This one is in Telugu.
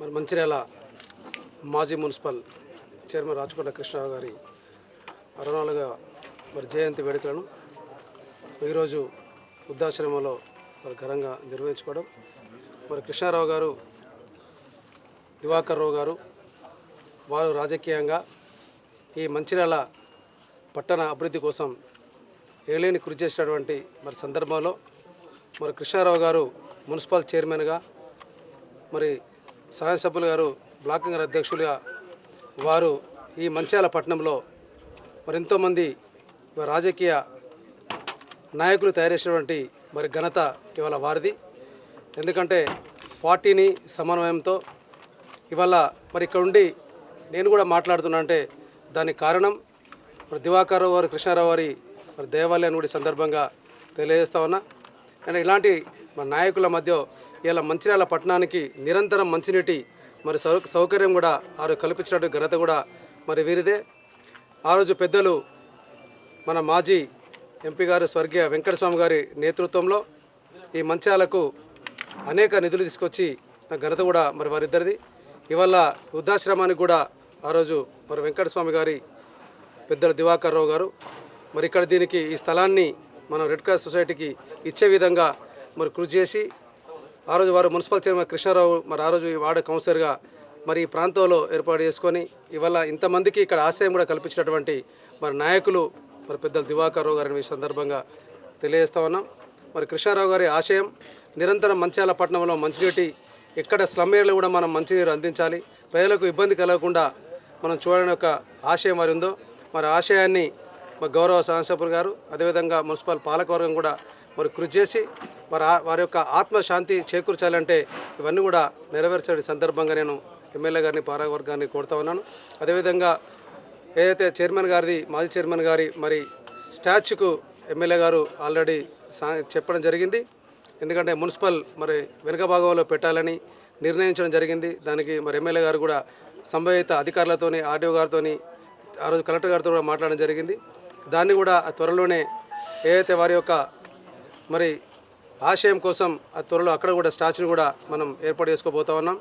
మరి మంచిర్యాల మాజీ మున్సిపల్ చైర్మన్ రాచకొండ కృష్ణరావు గారి అరణాలుగా మరి జయంతి వేడుకలను ఈరోజు వృద్ధాశ్రమంలో మరి ఘనంగా నిర్వహించుకోవడం. మరి కృష్ణారావు గారు దివాకర్ రావు గారు వారు రాజకీయంగా ఈ మంచిర్యాల పట్టణ అభివృద్ధి కోసం ఏలేని కృషి చేసినటువంటి మరి సందర్భంలో మరి కృష్ణారావు గారు మున్సిపల్ చైర్మన్గా మరి సహాయ సభ్యులు గారు బ్లాక్ కాంగ్రెస్ అధ్యక్షులుగా వారు ఈ మంచాల పట్టణంలో మరి ఎంతోమంది రాజకీయ నాయకులు తయారు చేసినటువంటి మరి ఘనత ఇవాళ వారిది. ఎందుకంటే పార్టీని సమన్వయంతో ఇవాళ మరి ఇక్కడ ఉండి నేను కూడా మాట్లాడుతున్నా అంటే దానికి కారణం మరి దివాకర్ వారు కృష్ణారావు వారి మరి దేవాలయాన్ని కూడా సందర్భంగా తెలియజేస్తా ఉన్నా. అండ్ ఇలాంటి మన నాయకుల మధ్య ఇలా మంచిర్యాల పట్టణానికి నిరంతరం మంచినీటి మరి సౌ సౌకర్యం కూడా ఆరు కల్పించినటువంటి ఘనత కూడా మరి వీరిదే. ఆ రోజు పెద్దలు మన మాజీ ఎంపీ గారు స్వర్గీయ వెంకటస్వామి గారి నేతృత్వంలో ఈ మంచాలకు అనేక నిధులు తీసుకొచ్చి నా ఘనత కూడా మరి వారిద్దరిది. ఇవాళ వృద్ధాశ్రమానికి కూడా ఆ రోజు మరి వెంకటస్వామి గారి పెద్దల దివాకర్ రావు గారు మరి ఇక్కడ దీనికి ఈ స్థలాన్ని మనం రెడ్ క్రాస్ సొసైటీకి ఇచ్చే విధంగా మరి కృషి చేసి ఆ రోజు వారు మున్సిపల్ చైర్మన్ కృష్ణారావు మరి ఆ రోజు ఈ వార్డు కౌన్సిలర్గా మరి ఈ ప్రాంతంలో ఏర్పాటు చేసుకొని ఇవాళ ఇంతమందికి ఇక్కడ ఆశయం కూడా కల్పించినటువంటి మరి నాయకులు మరి పెద్దలు దివాకర్రావు గారిని ఈ సందర్భంగా తెలియజేస్తా ఉన్నాం. మరి కృష్ణారావు గారి ఆశయం నిరంతరం మంచాల పట్టణంలో మంచినీటి ఎక్కడ స్లమ్ ఏరియాలో కూడా మనం మంచినీరు అందించాలి. ప్రజలకు ఇబ్బంది కలగకుండా మనం చూడని ఒక ఆశయం వారి ఉందో మరి ఆశయాన్ని గౌరవ శాసనసభ్యులు గారు అదేవిధంగా మున్సిపల్ పాలకవర్గం కూడా మరి కృషి చేసి వారి వారి యొక్క ఆత్మశాంతి చేకూర్చాలంటే ఇవన్నీ కూడా నెరవేర్చే సందర్భంగా నేను ఎమ్మెల్యే గారిని పాలకవర్గాన్ని కోరుతా ఉన్నాను. అదేవిధంగా ఏదైతే చైర్మన్ గారిది మాజీ చైర్మన్ గారి మరి స్టాచ్యూకు ఎమ్మెల్యే గారు ఆల్రెడీ సా చెప్పడం జరిగింది. ఎందుకంటే మున్సిపల్ మరి వెనుక భాగంలో పెట్టాలని నిర్ణయించడం జరిగింది. దానికి మరి ఎమ్మెల్యే గారు కూడా సంబంధిత అధికారులతోని ఆర్డీఓ గారితోని ఆ రోజు కలెక్టర్ గారితో కూడా మాట్లాడడం జరిగింది. దాన్ని కూడా ఆ త్వరలోనే ఏదైతే వారి యొక్క మరి ఆశయం కోసం ఆ త్వరలో అక్కడ కూడా స్టాచ్యూని కూడా మనం ఏర్పాటు చేసుకోబోతా ఉన్నాం.